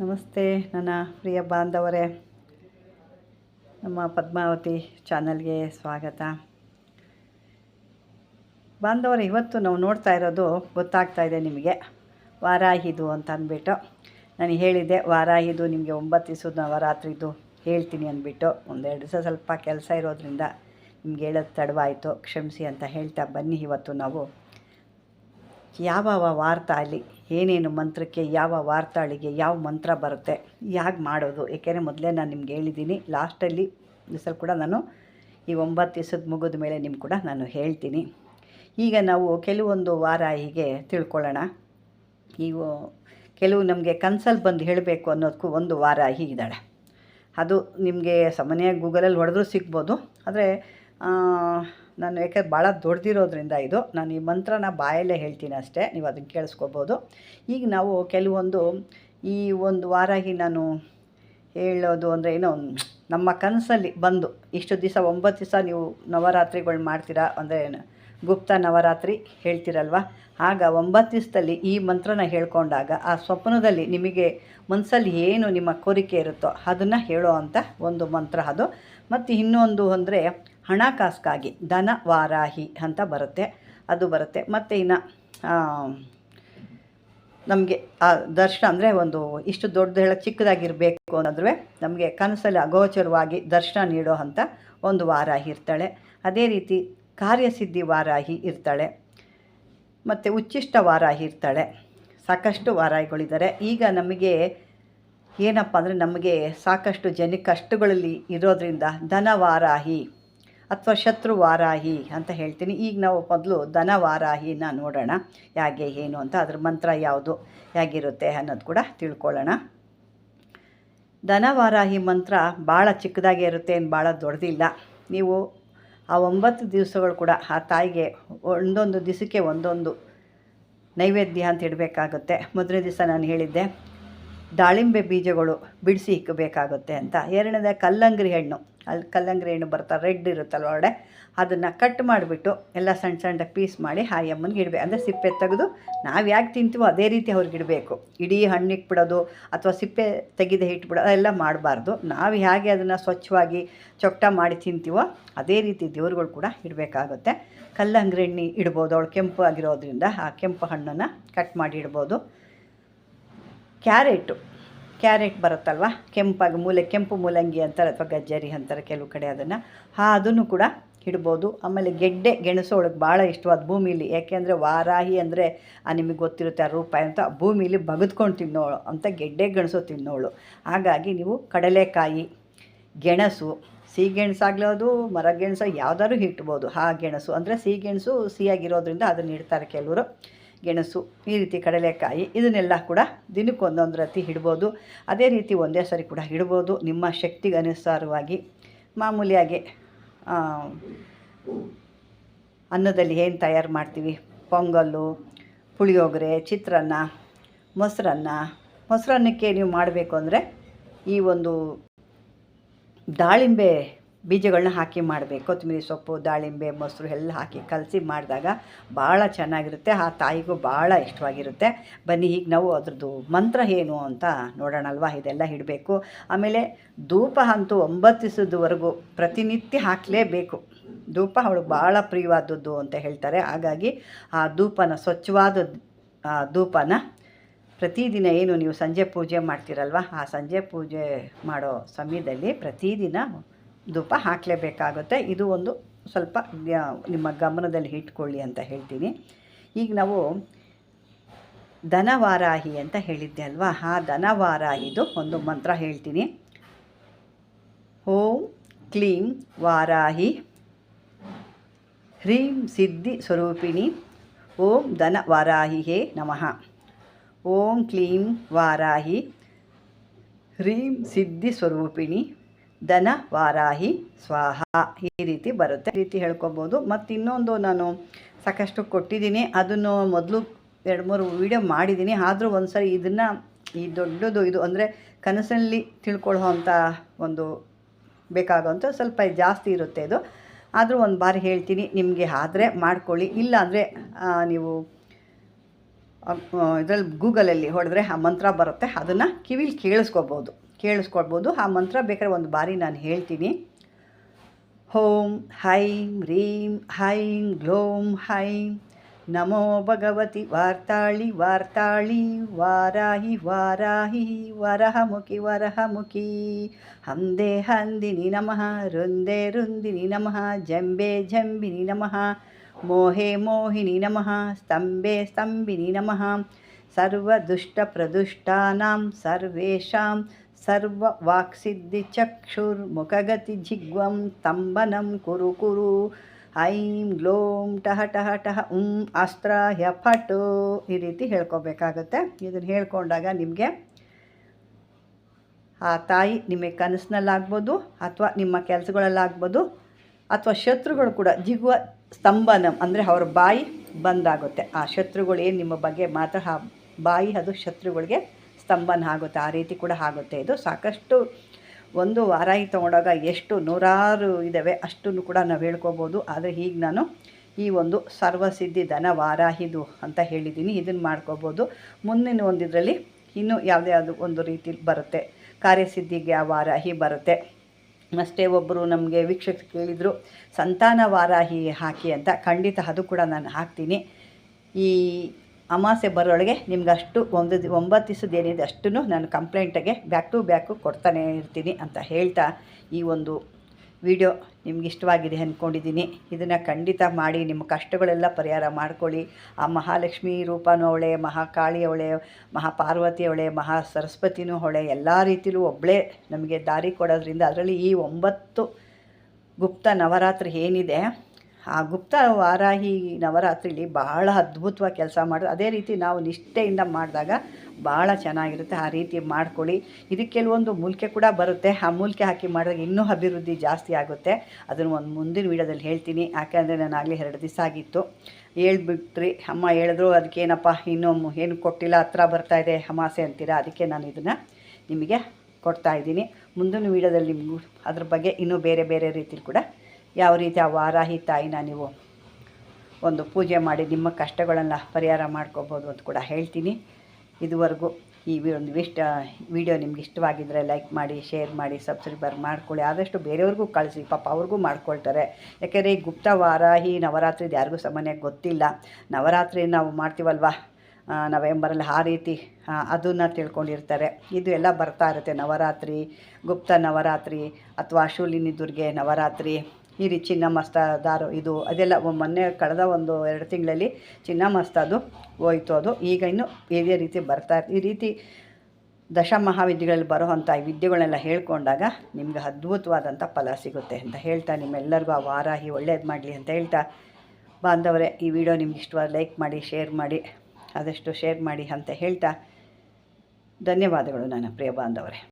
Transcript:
ನಮಸ್ತೆ ನನ್ನ ಪ್ರಿಯ ಬಾಂಧವರೇ. ನಮ್ಮ ಪದ್ಮಾವತಿ ಚಾನಲ್ಗೆ ಸ್ವಾಗತ. ಬಾಂಧವರು, ಇವತ್ತು ನಾವು ನೋಡ್ತಾ ಇರೋದು ಗೊತ್ತಾಗ್ತಾ ಇದೆ ನಿಮಗೆ. ವಾರಾಹಿದು ಅಂತ ಅಂದ್ಬಿಟ್ಟು. ನಾನು ಹೇಳಿದ್ದೆ, ವಾರಾಹಿದು ನಿಮಗೆ ಒಂಬತ್ತು ದಿವಸದ ನವರಾತ್ರಿದು ಹೇಳ್ತೀನಿ ಅಂದ್ಬಿಟ್ಟು. ಒಂದೆರಡು ದಿವಸ ಸ್ವಲ್ಪ ಕೆಲಸ ಇರೋದ್ರಿಂದ ನಿಮ್ಗೆ ಹೇಳೋದು ತಡವಾಯಿತು. ಕ್ಷಮಿಸಿ ಅಂತ ಹೇಳ್ತಾ ಬನ್ನಿ ಇವತ್ತು ನಾವು. ಯಾವ ವಾರ್ತಾಳಿ ಏನೇನು ಮಂತ್ರಕ್ಕೆ ಯಾವ ವಾರ್ತಾಳಿಗೆ ಯಾವ ಮಂತ್ರ ಬರುತ್ತೆ? ಯಾಕೆ ಮಾಡೋದು? ಏಕೆಂದರೆ ಮೊದಲೇ ನಾನು ನಿಮ್ಗೆ ಹೇಳಿದ್ದೀನಿ ಲಾಸ್ಟಲ್ಲಿ ದಿವಸ ಕೂಡ ನಾನು ಈ ಒಂಬತ್ತು ದಿವಸದ ಮುಗಿದ ಮೇಲೆ ನಿಮ್ಗೆ ಕೂಡ ನಾನು ಹೇಳ್ತೀನಿ. ಈಗ ನಾವು ಕೆಲವೊಂದು ವಾರ ಹೀಗೆ ತಿಳ್ಕೊಳ್ಳೋಣ. ಇವು ಕೆಲವು ನಮಗೆ ಕನ್ಸಲ್ಲಿ ಬಂದು ಹೇಳಬೇಕು ಅನ್ನೋದಕ್ಕೂ ಒಂದು ವಾರ ಹೀಗಿದ್ದಾಳೆ ಅದು ನಿಮಗೆ ಸಾಮಾನ್ಯ ಗೂಗಲಲ್ಲಿ ಹೊಡೆದ್ರೂ ಸಿಗ್ಬೋದು. ಆದರೆ ನಾನು ಯಾಕೆ ಭಾಳ ದೊಡ್ಡದಿರೋದ್ರಿಂದ ಇದು, ನಾನು ಈ ಮಂತ್ರನ ಬಾಯಲ್ಲೇ ಹೇಳ್ತೀನಿ ಅಷ್ಟೇ, ನೀವು ಅದನ್ನು ಕೇಳಿಸ್ಕೋಬೋದು. ಈಗ ನಾವು ಕೆಲವೊಂದು ಈ ಒಂದು ವಾರಾಗಿ ನಾನು ಹೇಳೋದು ಅಂದರೆ ಏನೋ ನಮ್ಮ ಕನಸಲ್ಲಿ ಬಂದು, ಇಷ್ಟು ದಿವಸ ಒಂಬತ್ತು ದಿವಸ ನೀವು ನವರಾತ್ರಿಗಳು ಮಾಡ್ತೀರಾ ಅಂದರೆ ಗುಪ್ತ ನವರಾತ್ರಿ ಹೇಳ್ತೀರಲ್ವ? ಆಗ ಒಂಬತ್ತು ದಿವಸದಲ್ಲಿ ಈ ಮಂತ್ರನ ಹೇಳ್ಕೊಂಡಾಗ ಆ ಸ್ವಪ್ನದಲ್ಲಿ ನಿಮಗೆ ಮನಸ್ಸಲ್ಲಿ ಏನು ನಿಮ್ಮ ಕೋರಿಕೆ ಇರುತ್ತೋ ಅದನ್ನು ಹೇಳೋ ಅಂತ ಒಂದು ಮಂತ್ರ ಅದು. ಮತ್ತು ಇನ್ನೊಂದು ಅಂದರೆ ಹಣಕಾಸ್ಗಾಗಿ ಧನ ವಾರಾಹಿ ಅಂತ ಬರುತ್ತೆ, ಅದು ಬರುತ್ತೆ. ಮತ್ತು ಇನ್ನು ನಮಗೆ, ಆ, ದರ್ಶನ ಅಂದರೆ ಒಂದು ಇಷ್ಟು ದೊಡ್ಡದು ಹೇಳೋ ಚಿಕ್ಕದಾಗಿರಬೇಕು ಅನ್ನೋದ್ರೆ ನಮಗೆ ಕನಸಲ್ಲಿ ಅಗೋಚರವಾಗಿ ದರ್ಶನ ನೀಡೋ ಅಂತ ಒಂದು ವಾರಾಹಿ ಇರ್ತಾಳೆ. ಅದೇ ರೀತಿ ಕಾರ್ಯಸಿದ್ಧಿ ವಾರಾಹಿ ಇರ್ತಾಳೆ. ಮತ್ತು ಉಚ್ಚಿಷ್ಟ ವಾರಾಹಿ ಇರ್ತಾಳೆ. ಸಾಕಷ್ಟು ವಾರಾಹಿಗಳಿದ್ದಾರೆ. ಈಗ ನಮಗೆ ಏನಪ್ಪ ಅಂದರೆ ನಮಗೆ ಸಾಕಷ್ಟು ಜನ ಕಷ್ಟಗಳಲ್ಲಿ ಇರೋದ್ರಿಂದ ಧನ ವಾರಾಹಿ ಅಥವಾ ಶತ್ರು ವಾರಾಹಿ ಅಂತ ಹೇಳ್ತೀನಿ. ಈಗ ನಾವು ಮೊದಲು ಧನ ವಾರಾಹಿನ ನೋಡೋಣ. ಹೇಗೆ ಏನು ಅಂತ, ಅದ್ರ ಮಂತ್ರ ಯಾವುದು, ಹೇಗಿರುತ್ತೆ ಅನ್ನೋದು ಕೂಡ ತಿಳ್ಕೊಳ್ಳೋಣ. ಧನ ವಾರಾಹಿ ಮಂತ್ರ ಭಾಳ ಚಿಕ್ಕದಾಗೆ ಇರುತ್ತೆ, ಏನು ಭಾಳ ದೊಡ್ಡದಿಲ್ಲ. ನೀವು ಆ ಒಂಬತ್ತು ದಿವಸಗಳು ಕೂಡ ಆ ತಾಯಿಗೆ ಒಂದೊಂದು ದಿವಸಕ್ಕೆ ಒಂದೊಂದು ನೈವೇದ್ಯ ಅಂತ ಇಡಬೇಕಾಗುತ್ತೆ. ಮೊದಲನೇ ದಿವಸ ನಾನು ಹೇಳಿದ್ದೆ, ದಾಳಿಂಬೆ ಬೀಜಗಳು ಬಿಡಿಸಿ ಇಕ್ಕಬೇಕಾಗುತ್ತೆ ಅಂತ. ಎರಡನೇದ ಕಲ್ಲಂಗರಿ ಹಣ್ಣು. ಅಲ್ಲಿ ಕಲ್ಲಂಗಡಿ ಹಣ್ಣು ಬರ್ತಾ ರೆಡ್ ಇರುತ್ತಲ್ಲ ಒಳಗಡೆ, ಅದನ್ನು ಕಟ್ ಮಾಡಿಬಿಟ್ಟು ಎಲ್ಲ ಸಣ್ಣ ಸಣ್ಣ ಪೀಸ್ ಮಾಡಿ ಆ ಅಮ್ಮನಿಗೆ ಇಡಬೇಕು. ಅಂದರೆ ಸಿಪ್ಪೆ ತೆಗೆದು ನಾವು ಯಾಕೆ ತಿಂತೀವೋ ಅದೇ ರೀತಿ ಅವ್ರಿಗೆ ಇಡಬೇಕು. ಇಡೀ ಹಣ್ಣಿಗೆ ಬಿಡೋದು ಅಥವಾ ಸಿಪ್ಪೆ ಹಿಟ್ಟು ಇಟ್ಬಿಡೋದು ಅದೆಲ್ಲ ಮಾಡಬಾರ್ದು. ನಾವು ಹೇಗೆ ಅದನ್ನು ಸ್ವಚ್ಛವಾಗಿ ಚೊಕ್ಟ ಮಾಡಿ ತಿಂತೀವೋ ಅದೇ ರೀತಿ ದೇವ್ರುಗಳು ಕೂಡ ಇಡಬೇಕಾಗುತ್ತೆ. ಕಲ್ಲಂಗಡಿ ಎಣ್ಣೆ ಇಡ್ಬೋದು, ಅವಳು ಕೆಂಪು ಆಗಿರೋದ್ರಿಂದ ಆ ಕೆಂಪು ಹಣ್ಣನ್ನು ಕಟ್ ಮಾಡಿ ಇಡ್ಬೋದು. Carrot carrot ಬರುತ್ತಲ್ವ? ಕೆಂಪಾಗಿ ಮೂಲೆ, ಕೆಂಪು ಮೂಲಂಗಿ ಅಂತಾರೆ ಅಥವಾ ಗಜ್ಜರಿ ಅಂತಾರೆ ಕೆಲವು ಕಡೆ ಅದನ್ನು. ಹಾ, ಅದನ್ನು ಕೂಡ ಇಡ್ಬೋದು. ಆಮೇಲೆ ಗೆಡ್ಡೆ, ಗೆಣಸು ಒಳಗೆ ಭಾಳ ಇಷ್ಟವಾದ ಭೂಮಿಲಿ. ಯಾಕೆಂದರೆ ವಾರಾಹಿ ಅಂದರೆ ನಿಮಗೆ ಗೊತ್ತಿರುತ್ತೆ ಆ ರೂಪಾಯಿ ಅಂತ ಭೂಮಿಲಿ ಬಗೆದ್ಕೊಂಡು ತಿನ್ನೋಳು ಅಂತ ಗೆಡ್ಡೆ, ಗೆಣಸು ತಿನ್ನೋಳು. ಹಾಗಾಗಿ ನೀವು ಕಡಲೆಕಾಯಿ, ಗೆಣಸು ಸಿಹಿಗೆಣಸಾಗ್ಲೋದು ಮರಗೆಣಸು ಯಾವುದಾದ್ರು ಇಟ್ಬೋದು. ಆ ಗೆಣಸು. ಅಂದರೆ ಸಿಹಿಗೆಣಸು ಸಿಹಿಯಾಗಿರೋದ್ರಿಂದ ಅದನ್ನು ಇಡ್ತಾರೆ ಕೆಲವರು. ಗೆಣಸು ಈ ರೀತಿ ಕಡಲೆಕಾಯಿ ಇದನ್ನೆಲ್ಲ ಕೂಡ ದಿನಕ್ಕೆ ಒಂದೊಂದು ರತಿ ಇಡ್ಬೋದು ಅದೇ ರೀತಿ ಒಂದೇ ಸರಿ ಕೂಡ ಇಡ್ಬೋದು ನಿಮ್ಮ ಶಕ್ತಿಗೆ ಅನುಸಾರವಾಗಿ ಮಾಮೂಲಿಯಾಗಿ ಅನ್ನದಲ್ಲಿ ಏನು ತಯಾರು ಮಾಡ್ತೀವಿ? ಪೊಂಗಲ್ಲು, ಪುಳಿಯೋಗರೆ, ಚಿತ್ರಾನ್ನ, ಮೊಸರನ್ನ. ಮೊಸರನ್ನಕ್ಕೆ ನೀವು ಮಾಡಬೇಕು ಅಂದರೆ ಈ ಒಂದು ದಾಳಿಂಬೆ ಬೀಜಗಳನ್ನ ಹಾಕಿ ಮಾಡಬೇಕು. ಕೊತ್ತಂಬರಿ ಸೊಪ್ಪು, ದಾಳಿಂಬೆ, ಮೊಸರು ಎಲ್ಲ ಹಾಕಿ ಕಲಸಿ ಮಾಡಿದಾಗ ಭಾಳ ಚೆನ್ನಾಗಿರುತ್ತೆ. ಆ ತಾಯಿಗೂ ಭಾಳ ಇಷ್ಟವಾಗಿರುತ್ತೆ. ಬನ್ನಿ, ಈಗ ನಾವು ಅದ್ರದ್ದು ಮಂತ್ರ ಏನು ಅಂತ ನೋಡೋಣಲ್ವಾ? ಇದೆಲ್ಲ ಇಡಬೇಕು. ಆಮೇಲೆ ಧೂಪ ಅಂತೂ ಒಂಬತ್ತು ದಿವಸದವರೆಗೂ ಪ್ರತಿನಿತ್ಯ ಹಾಕಲೇಬೇಕು. ಧೂಪ ಅವಳಿಗೆ ಭಾಳ ಪ್ರಿಯವಾದದ್ದು ಅಂತ ಹೇಳ್ತಾರೆ. ಹಾಗಾಗಿ ಆ ಧೂಪನ, ಸ್ವಚ್ಛವಾದ ಧೂಪನ ಪ್ರತಿದಿನ ಏನು ನೀವು ಸಂಜೆ ಪೂಜೆ ಮಾಡ್ತೀರಲ್ವ? ಆ ಸಂಜೆ ಪೂಜೆ ಮಾಡೋ ಸಮಯದಲ್ಲಿ ಪ್ರತಿದಿನ ಧೂಪ ಹಾಕಲೇಬೇಕಾಗುತ್ತೆ. ಇದು ಒಂದು ಸ್ವಲ್ಪ ನಿಮ್ಮ ಗಮನದಲ್ಲಿ ಇಟ್ಕೊಳ್ಳಿ ಅಂತ ಹೇಳ್ತೀನಿ. ಈಗ ನಾವು ಧನವಾರಾಹಿ ಅಂತ ಹೇಳಿದ್ದೆ ಅಲ್ವಾ? ಆ ಧನವಾರಾಹಿದು ಒಂದು ಮಂತ್ರ ಹೇಳ್ತೀನಿ. ಓಂ ಕ್ಲೀಂ ವಾರಾಹಿ. ಹ್ರೀಂ ಸಿದ್ಧಿ ಸ್ವರೂಪಿಣಿ. ಓಂ ಧನ ವಾರಾಹಿಹೇ ನಮಃ. ಓಂ ಕ್ಲೀಂ ವಾರಾಹಿ. ಹ್ರೀಂ ಸಿದ್ಧಿ ಸ್ವರೂಪಿಣಿ. ಧನ ವಾರಾಹಿ, ಸ್ವಾಹ, ಈ ರೀತಿ ಬರುತ್ತೆ. ಈ ರೀತಿ ಹೇಳ್ಕೊಬೋದು. ಮತ್ತು ಇನ್ನೊಂದು ನಾನು ಸಾಕಷ್ಟು ಕೊಟ್ಟಿದ್ದೀನಿ. ಅದನ್ನು ಮೊದಲು ಎರಡು ಮೂರು ವೀಡಿಯೋ ಮಾಡಿದ್ದೀನಿ. ಆದರೂ ಒಂದು ಸರಿ ಇದನ್ನು, ಈ ದೊಡ್ಡದು ಇದು ಅಂದರೆ ಕನಸಲ್ಲಿ ತಿಳ್ಕೊಳ್ಳೋ ಅಂಥ ಒಂದು ಬೇಕಾಗುವಂಥ ಸ್ವಲ್ಪ ಜಾಸ್ತಿ ಇರುತ್ತೆ ಇದು. ಆದರೂ ಒಂದು ಬಾರಿ ಹೇಳ್ತೀನಿ ನಿಮಗೆ ಆದರೆ ಮಾಡ್ಕೊಳ್ಳಿ. ಇಲ್ಲ ಅಂದರೆ ನೀವು ಇದರಲ್ಲಿ ಗೂಗಲಲ್ಲಿ ಹೊಡೆದ್ರೆ ಆ ಮಂತ್ರ ಬರುತ್ತೆ. ಅದನ್ನು ಕಿವಿಲಿ ಕೇಳಿಸ್ಕೊಬೋದು. ಕೇಳಿಸ್ಕೊಳ್ಬೋದು. ಆ ಮಂತ್ರ ಬೇಕಾದ್ರೆ ಒಂದು ಬಾರಿ ನಾನು ಹೇಳ್ತೀನಿ. ಹೋಂ ಹೈಂ ರೀಂ ಹೈಂ ಗ್ಲೋಂ ಹೈಂ ನಮೋ ಭಗವತಿ ವಾರ್ತಾಳಿ ವಾರ್ತಾಳಿ ವಾರಾಹಿ ವಾರಾಹಿ ವರಹಮುಖಿ ವರಹಮುಖಿ ಹಂದೆ ಹಂದಿನಿ ನಮಃ ರುಂದೆ ರುಂದಿನಿ ನಮಃ ಜಂಬೆ ಜಂಬಿನಿ ನಮಃ ಮೋಹೆ ಮೋಹಿನಿ ನಮಃ ಸ್ತಂಭೆ ಸ್ತಂಭಿನಿ ನಮಃ ಸರ್ವದುಷ್ಟಪ್ರದುಷ್ಟಾನಾಂ ಸರ್ವೇಷಾಂ ಸರ್ವವಾಕ್ಸಿದ್ಧಿಚಕ್ಷುರ್ಮುಖಗತಿಜಿಗ್ವಂ ಸ್ತಂಭನಂ ಕುರು ಕುರು ಐಂ ಗ್ಲೋಂ ಟಹ ಟಹ ಟಹ ಉಂ ಅಸ್ತ್ರ ಹೆಫಟು ಈ ರೀತಿ ಹೇಳ್ಕೊಬೇಕಾಗತ್ತೆ. ಇದನ್ನು ಹೇಳ್ಕೊಂಡಾಗ ನಿಮಗೆ ಆ ತಾಯಿ ನಿಮಗೆ ಕನಸಿನಲ್ಲಾಗ್ಬೋದು ಅಥವಾ ನಿಮ್ಮ ಕೆಲಸಗಳಲ್ಲಾಗ್ಬೋದು ಅಥವಾ ಶತ್ರುಗಳು ಕೂಡ ಜಿಗುವ ಸ್ತಂಭನಂ ಅಂದರೆ ಅವ್ರ ಬಾಯಿ ಬಂದಾಗುತ್ತೆ. ಆ ಶತ್ರುಗಳು ಏನು ನಿಮ್ಮ ಬಗ್ಗೆ ಮಾತ್ರ ಆ ಬಾಯಿ ಅದು ಶತ್ರುಗಳಿಗೆ ಸ್ತಂಭನ ಆಗುತ್ತೆ, ಆ ರೀತಿ ಕೂಡ ಆಗುತ್ತೆ. ಇದು ಸಾಕಷ್ಟು ಒಂದು ವಾರಾಹಿ ತೊಗೊಂಡಾಗ ಎಷ್ಟು ನೂರಾರು ಇದ್ದಾವೆ ಅಷ್ಟನ್ನು ಕೂಡ ನಾವು ಹೇಳ್ಕೊಬೋದು. ಆದರೆ ಈಗ ನಾನು ಈ ಒಂದು ಸರ್ವಸಿದ್ಧಿ ಧನ ವಾರಾಹಿದು ಅಂತ ಹೇಳಿದ್ದೀನಿ, ಇದನ್ನು ಮಾಡ್ಕೋಬೋದು. ಮುಂದಿನ ಒಂದು ಇದರಲ್ಲಿ ಇನ್ನೂ ಯಾವುದೇ ಅದು ಒಂದು ರೀತಿ ಬರುತ್ತೆ. ಕಾರ್ಯಸಿದ್ಧಿಗೆ ಆ ವಾರಾಹಿ ಬರುತ್ತೆ. ಅಷ್ಟೇ ಒಬ್ಬರು ನಮಗೆ ವೀಕ್ಷಕ ಕೇಳಿದರು, ಸಂತಾನ ವಾರಾಹಿ ಹಾಕಿ ಅಂತ ಖಂಡಿತ ಅದು ಕೂಡ ನಾನು ಹಾಕ್ತೀನಿ. ಈ ಅಮಾಸೆ ಬರೋಳಗೆ ನಿಮ್ಗೆ ಅಷ್ಟು ಒಂದು ಒಂಬತ್ತು ದಿವಸದ ಏನಿದೆ ಅಷ್ಟನ್ನು ನಾನು ಕಂಪ್ಲೇಂಟಿಗೆ ಬ್ಯಾಕ್ ಟು ಬ್ಯಾಕು ಕೊಡ್ತಾನೆ ಇರ್ತೀನಿ ಅಂತ ಹೇಳ್ತಾ ಈ ಒಂದು ವಿಡಿಯೋ ನಿಮ್ಗೆ ಇಷ್ಟವಾಗಿದೆ ಅಂದ್ಕೊಂಡಿದ್ದೀನಿ ಇದನ್ನು ಖಂಡಿತ ಮಾಡಿ, ನಿಮ್ಮ ಕಷ್ಟಗಳೆಲ್ಲ ಪರಿಹಾರ ಮಾಡ್ಕೊಳ್ಳಿ. ಆ ಮಹಾಲಕ್ಷ್ಮಿ ರೂಪನೂ ಅವಳೆ ಮಹಾಕಾಳಿ ಅವಳೆ ಮಹಾಪಾರ್ವತಿ ಅವಳೆ ಮಹಾ ಸರಸ್ವತಿನೂ ಅವಳೆ ಎಲ್ಲ ರೀತಿಯಲ್ಲೂ ಒಬ್ಬಳೇ ನಮಗೆ ದಾರಿ ಕೊಡೋದ್ರಿಂದ ಅದರಲ್ಲಿ ಈ ಒಂಬತ್ತು ಗುಪ್ತ ನವರಾತ್ರಿ ಏನಿದೆ ಆ ಗುಪ್ತ ವಾರಾಹಿ ನವರಾತ್ರಿಲಿ ಬಹಳ ಅದ್ಭುತವಾಗಿ ಕೆಲಸ ಮಾಡೋದು ಅದೇ ರೀತಿ ನಾವು ನಿಷ್ಠೆಯಿಂದ ಮಾಡಿದಾಗ ಭಾಳ ಚೆನ್ನಾಗಿರುತ್ತೆ. ಆ ರೀತಿ ಮಾಡ್ಕೊಳ್ಳಿ. ಇದಕ್ಕೆ ಕೆಲವೊಂದು ಮೂಲಿಕೆ ಕೂಡ ಬರುತ್ತೆ. ಆ ಮೂಲಿಕೆ ಹಾಕಿ ಮಾಡಿದಾಗ ಇನ್ನೂ ಅಭಿವೃದ್ಧಿ ಜಾಸ್ತಿ ಆಗುತ್ತೆ. ಅದನ್ನು ಒಂದು ಮುಂದಿನ ವೀಡಿಯೋದಲ್ಲಿ ಹೇಳ್ತೀನಿ. ಯಾಕೆಂದರೆ ನಾನು ಆಗಲಿ ಎರಡು ದಿವಸ ಆಗಿತ್ತು. ಹೇಳ್ಬಿಟ್ರಿ. ಅಮ್ಮ ಹೇಳಿದ್ರು ಅದಕ್ಕೇನಪ್ಪ ಇನ್ನೂ ಏನು ಕೊಟ್ಟಿಲ್ಲ? ಹತ್ರ ಬರ್ತಾ ಇದೆ ಅಮಾಸೆ ಅಂತೀರಾ? ಅದಕ್ಕೆ ನಾನು ಇದನ್ನು ನಿಮಗೆ ಕೊಡ್ತಾ ಇದ್ದೀನಿ. ಮುಂದಿನ ವೀಡಿಯೋದಲ್ಲಿ ನಿಮಗೂ ಅದ್ರ ಬಗ್ಗೆ ಇನ್ನೂ ಬೇರೆ ಬೇರೆ ರೀತಿಲಿ ಕೂಡ ಯಾವ ರೀತಿ ಆ ವಾರಾಹಿ ತಾಯಿನ ನೀವು ಒಂದು ಪೂಜೆ ಮಾಡಿ ನಿಮ್ಮ ಕಷ್ಟಗಳನ್ನು ಪರಿಹಾರ ಮಾಡ್ಕೋಬೋದು ಅಂತ ಕೂಡ ಹೇಳ್ತೀನಿ. ಇದುವರೆಗೂ ಈ ಒಂದು ಇಷ್ಟ ವಿಡಿಯೋ ನಿಮ್ಗೆ ಇಷ್ಟವಾಗಿದ್ದರೆ ಲೈಕ್ ಮಾಡಿ, ಶೇರ್ ಮಾಡಿ, ಸಬ್ಸ್ಕ್ರೈಬರ್ ಮಾಡ್ಕೊಳ್ಳಿ. ಆದಷ್ಟು ಬೇರೆಯವ್ರಿಗೂ ಕಳಿಸಿ. ಪಾಪ ಅವ್ರಿಗೂ ಮಾಡ್ಕೊಳ್ತಾರೆ. ಯಾಕೆಂದರೆ ಈ ಗುಪ್ತ ವಾರಾಹಿ ನವರಾತ್ರಿ ಯಾರಿಗೂ ಸಾಮಾನ್ಯ ಗೊತ್ತಿಲ್ಲ. ನವರಾತ್ರಿ ನಾವು ಮಾಡ್ತೀವಲ್ವ? ನವೆಂಬರಲ್ಲಿ ಆ ರೀತಿ ಅದನ್ನು ತಿಳ್ಕೊಂಡಿರ್ತಾರೆ. ಇದು ಎಲ್ಲ ಬರ್ತಾ ಇರುತ್ತೆ. ನವರಾತ್ರಿ, ಗುಪ್ತ ನವರಾತ್ರಿ ಅಥವಾ ಶೂಲಿನಿ ದುರ್ಗೆ ನವರಾತ್ರಿ. ಈ ರೀತಿ ಚಿನ್ನ ಮಸ್ತ ದಾರು ಇದು. ಅದೆಲ್ಲ ಮೊನ್ನೆ ಕಳೆದ ಒಂದು ಎರಡು ತಿಂಗಳಲ್ಲಿ ಚಿನ್ನ ಮಸ್ತ ಅದು ಹೋಯಿತು ಅದು. ಈಗ ಇನ್ನು ಇದೇ ರೀತಿ ಬರ್ತಾ ಈ ರೀತಿ ದಶ ಮಹಾವಿದ್ಯೆಗಳಲ್ಲಿ ಬರುವಂಥ ಈ ವಿದ್ಯೆಗಳನ್ನೆಲ್ಲ ಹೇಳ್ಕೊಂಡಾಗ ನಿಮ್ಗೆ ಅದ್ಭುತವಾದಂಥ ಫಲ ಸಿಗುತ್ತೆ ಅಂತ ಹೇಳ್ತಾ ನಿಮ್ಮೆಲ್ಲರಿಗೂ ಆ ವಾರಾಹಿ ಒಳ್ಳೇದು ಮಾಡಲಿ ಅಂತ ಹೇಳ್ತಾ ಬಾಂಧವರೇ, ಈ ವಿಡಿಯೋ ನಿಮ್ಗೆ ಇಷ್ಟವಾದ ಲೈಕ್ ಮಾಡಿ, ಶೇರ್ ಮಾಡಿ, ಆದಷ್ಟು ಶೇರ್ ಮಾಡಿ ಅಂತ ಹೇಳ್ತಾ ಧನ್ಯವಾದಗಳು ನನ್ನ ಪ್ರಿಯ ಬಾಂಧವರೇ.